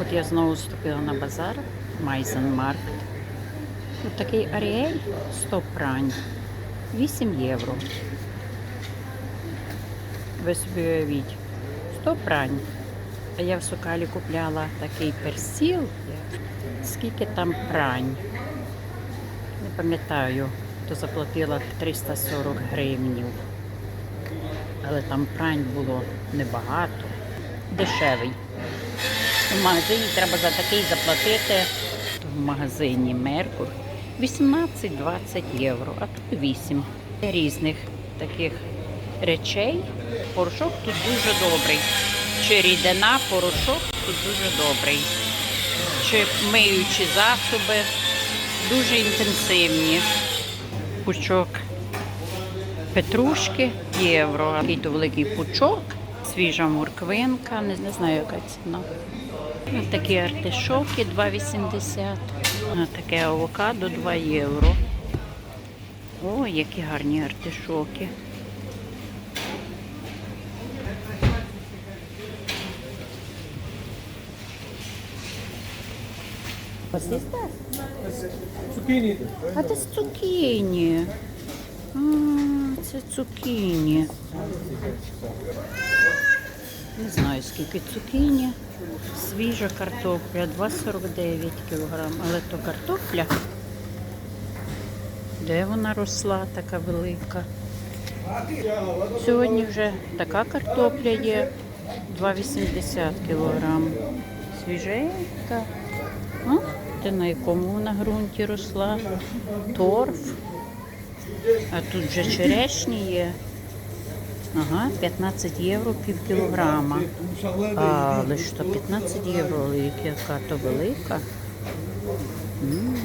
От я знову вступила на базар Майзенмаркт. Тут такий Аріель 100 прань. 8 євро. Ви собі уявіть. 100 прань. А я в Сокалі купляла такий персіл. Скільки там прань? Не пам'ятаю, то заплатила 340 гривнів. Але там прань було небагато. Дешевий. У магазині треба за такий заплатити в магазині Меркур 18-20 євро, а тут 8 різних таких речей. Порошок тут дуже добрий. Чи рідина, порошок тут дуже добрий. Чи миючі засоби дуже інтенсивні. Пучок петрушки євро. Такий то великий пучок, свіжа морквинка, не знаю, яка ціна. Ось такі артишоки 2,80. А таке авокадо 2 євро. О, які гарні артишоки. Цукіні. А це з цукіні. А, це цукіні. Не знаю, скільки цукіні. Свіжа картопля 2,49 кг. Але то картопля. Де вона росла така велика? Сьогодні вже така картопля є 2,80 кг. Свіженька. А? Ти на якому вона ґрунті росла? Торф. А тут вже черешні є. Ага, 15 євро пів кілограма. Але що 15 євро, яка то велика. М.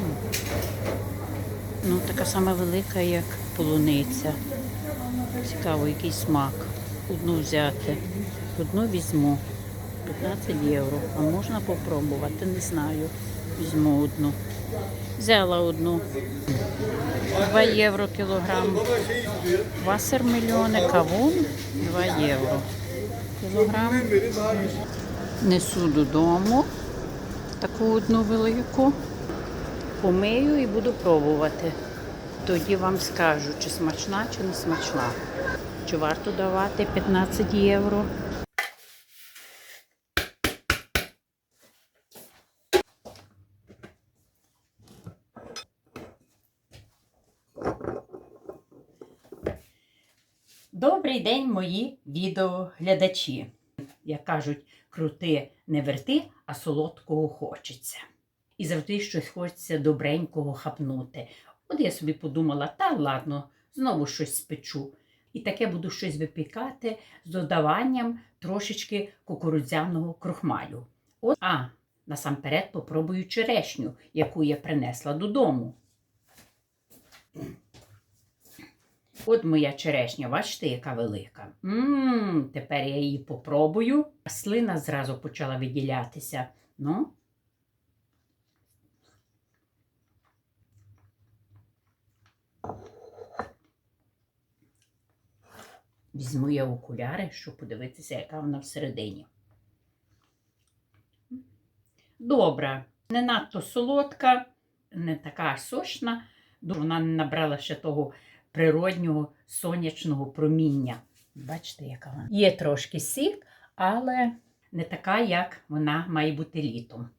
Ну, така сама велика, як полуниця. Цікаво, який смак. Одну взяти. Одну візьму. 15 євро. А можна попробувати, не знаю. Візьму одну. Взяла одну. 2 євро кілограм. Васермельони, кавун 2 євро. Кілограм. Несу додому таку одну велику. Помию і буду пробувати. Тоді вам скажу, чи смачна, чи не смачна. Чи варто давати 15 євро. Добрий день, мої відеоглядачі. Як кажуть, крути не верти, а солодкого хочеться. І завжди щось хочеться добренького хапнути. От я собі подумала, та ладно, знову щось спечу. І таке буду щось випікати з додаванням трошечки кукурудзяного крохмалю. От, а, насамперед попробую черешню, яку я принесла додому. От моя черешня, бачите, яка велика. Мм, тепер я її попробую. Слина зразу почала виділятися. Ну. Візьму я окуляри, щоб подивитися, яка вона всередині. Добра, не надто солодка, не така сочна. Вона не набрала ще того природнього сонячного проміння. Бачите, яка вона? Є трошки сік, але не така, як вона має бути літом.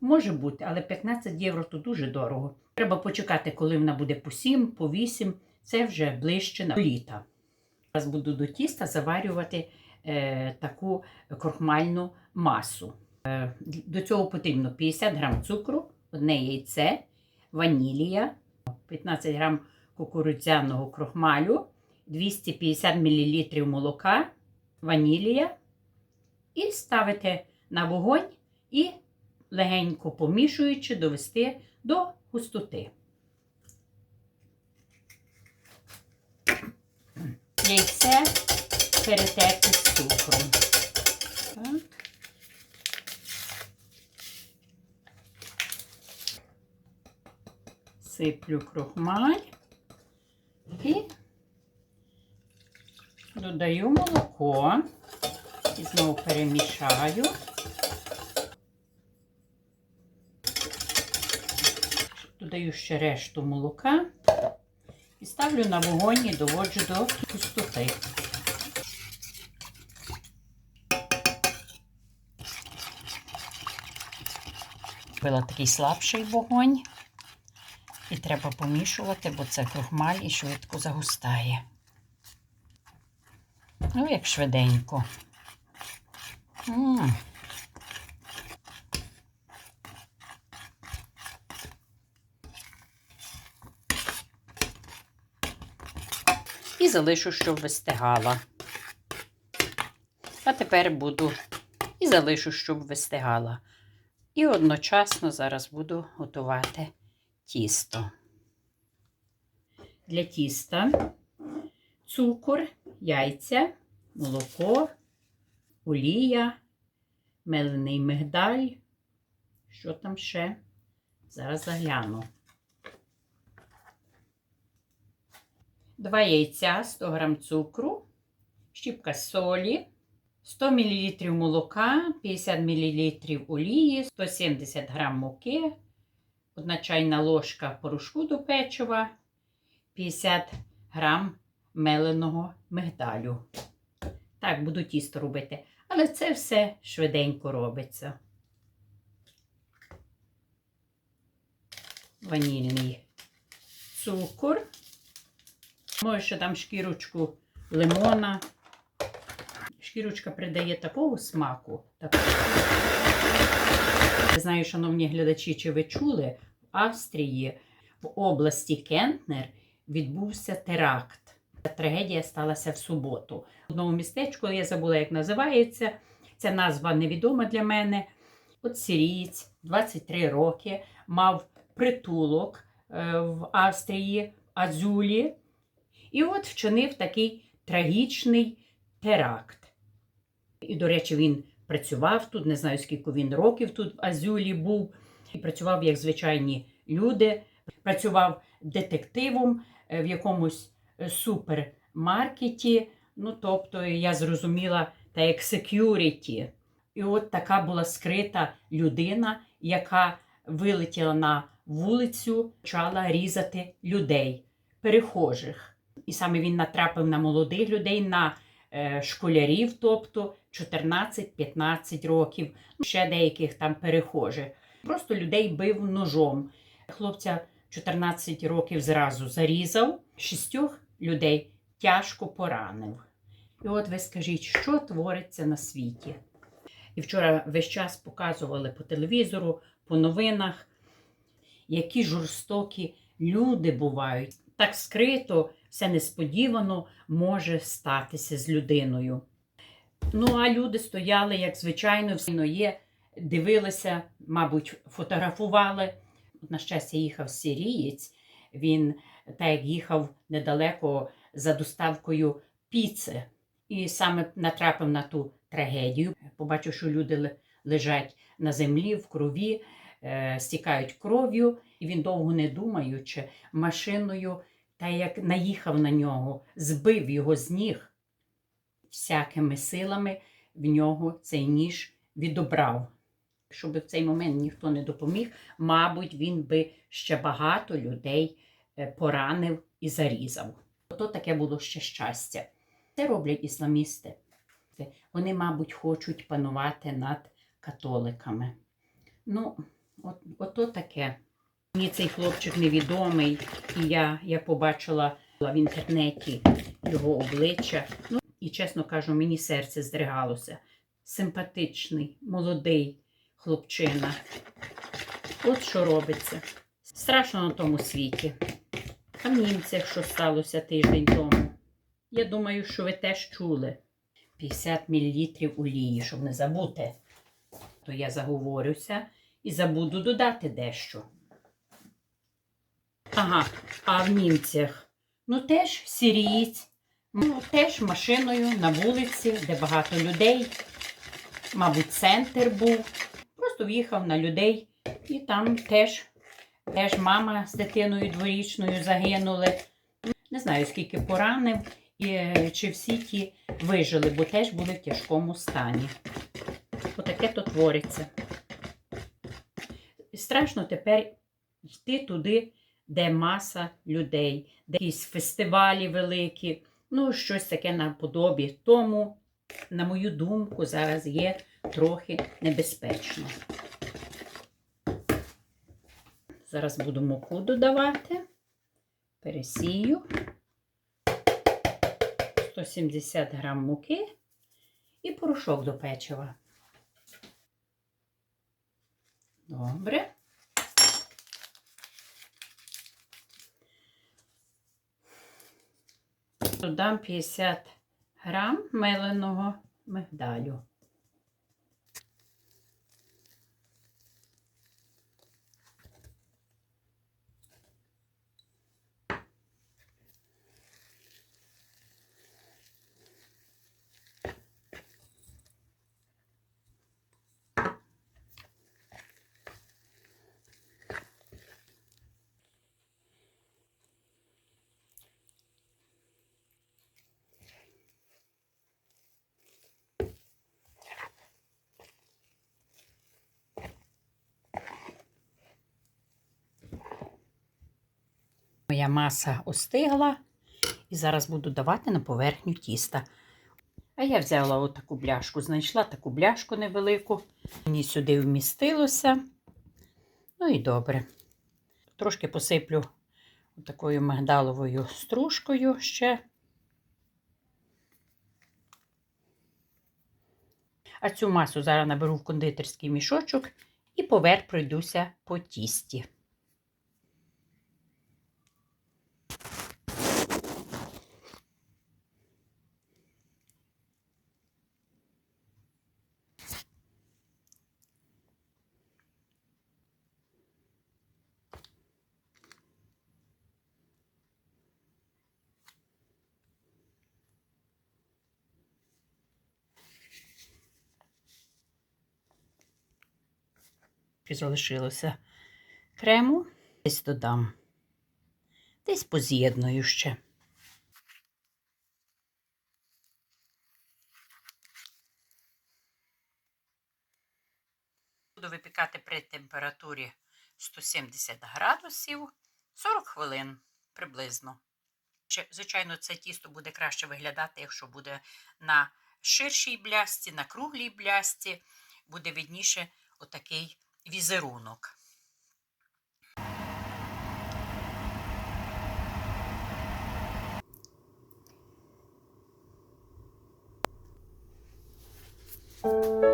Може бути, але 15 євро то дуже дорого. Треба почекати, коли вона буде по 7, по 8. Це вже ближче до літа. Зараз буду до тіста заварювати е, таку крохмальну масу. Е, до цього потрібно 50 грам цукру, одне яйце, ванілія, 15 грам кукурудзяного крохмалю, 250 мл молока, ванілія. І ставити на вогонь і легенько помішуючи, довести до густоти. Яйце перетерти з цукром. Так. Сиплю крохмаль і Додаю молоко і знову перемішаю. Додаю ще решту молока і ставлю на вогонь і доводжу до пустоти. Купила такий слабший вогонь. І треба помішувати, бо це крухмаль і швидко загустає. Ну, як швиденько. м І залишу, щоб вистигала. А тепер буду і залишу, щоб вистигала. І одночасно зараз буду готувати тісто. Для тіста цукор, яйця, молоко, олія, мелений мигдаль. Що там ще? Зараз загляну. Два яйця, 100 г цукру, щіпка солі, 100 мл молока, 50 мл олії, 170 г муки, одна чайна ложка порошку до печива, 50 грам меленого мигдалю. Так, буду тісто робити. Але це все швиденько робиться. Ванільний цукор. Може, ще там шкірочку лимона. Шкірочка придає такого смаку. такого. Не знаю, шановні глядачі, чи ви чули, в Австрії, в області Кентнер відбувся теракт. Трагедія сталася в суботу. В одному містечку, я забула, як називається. Ця назва невідома для мене. От сирієць, 23 роки, мав притулок е, в Австрії, Азулі. І от вчинив такий трагічний теракт. І, до речі, він працював тут, не знаю, скільки він років тут в Азюлі був, і працював як звичайні люди, працював детективом е, в якомусь е, супермаркеті. Ну, тобто, я зрозуміла, та як security. І от така була скрита людина, яка вилетіла на вулицю, почала різати людей, перехожих. І саме він натрапив на молодих людей, на е, школярів, тобто 14-15 років, ну, ще деяких там перехожих. Просто людей бив ножом. Хлопця 14 років зразу зарізав, шістьох людей тяжко поранив. І от ви скажіть, що твориться на світі? І вчора весь час показували по телевізору, по новинах, які жорстокі люди бувають. Так скрито, все несподівано може статися з людиною. Ну, а люди стояли, як звичайно, все є, дивилися, мабуть, фотографували. На щастя, їхав сирієць. Він так як їхав недалеко за доставкою піци. І саме натрапив на ту трагедію. Побачив, що люди лежать на землі в крові, е, стікають кров'ю, і він довго не думаючи, машиною, та як наїхав на нього, збив його з ніг. Всякими силами в нього цей ніж відобрав. Якщо б в цей момент ніхто не допоміг, мабуть, він би ще багато людей е, поранив і зарізав. Ото таке було ще щастя. Це роблять ісламісти. Вони, мабуть, хочуть панувати над католиками. Ну, от, ото таке. Мені цей хлопчик невідомий, і я, я побачила в інтернеті його обличчя. Ну, і, чесно кажу, мені серце здригалося. Симпатичний, молодий хлопчина. От що робиться. Страшно на тому світі. А в німцях, що сталося тиждень тому. Я думаю, що ви теж чули. 50 мл олії, щоб не забути. То я заговорюся і забуду додати дещо. Ага, а в німцях, ну теж сирієць, ну теж машиною на вулиці, де багато людей. Мабуть, центр був. Просто в'їхав на людей, і там теж, теж мама з дитиною дворічною загинули. Не знаю, скільки поранив, І, е, чи всі ті вижили, бо теж були в тяжкому стані. Отаке то твориться. Страшно тепер йти туди, де маса людей, де якісь фестивалі великі, ну, щось таке наподобі. Тому, на мою думку, зараз є трохи небезпечно. Зараз буду муку додавати, пересію. 170 грам муки і порошок до печива. Добре. Додам 50 грам меленого мигдалю. Моя маса остигла і зараз буду давати на поверхню тіста. А я взяла отаку бляшку, знайшла таку бляшку невелику. Мені сюди вмістилося. Ну і добре. Трошки посиплю такою мигдаловою стружкою ще. А цю масу зараз наберу в кондитерський мішочок і поверх пройдуся по тісті. Ще залишилося крему. Десь додам. Десь поз'єдную ще. Буду випікати при температурі 170 градусів 40 хвилин приблизно. Звичайно, це тісто буде краще виглядати, якщо буде на ширшій блясті, на круглій блясті, буде видніше отакий візерунок. Гексе,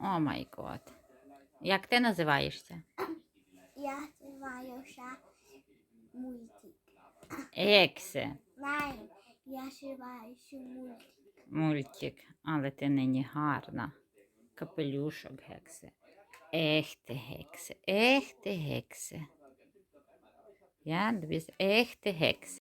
О май гот. Як ти називаєшся? Я називаюся мультик. Гексе. Nein, я називаюся мультик. Мультик. Але ти нині гарна. Капелюшок гексе. Ех ти гексе. Ех ти гексе. Ja, du bist echte Hexe.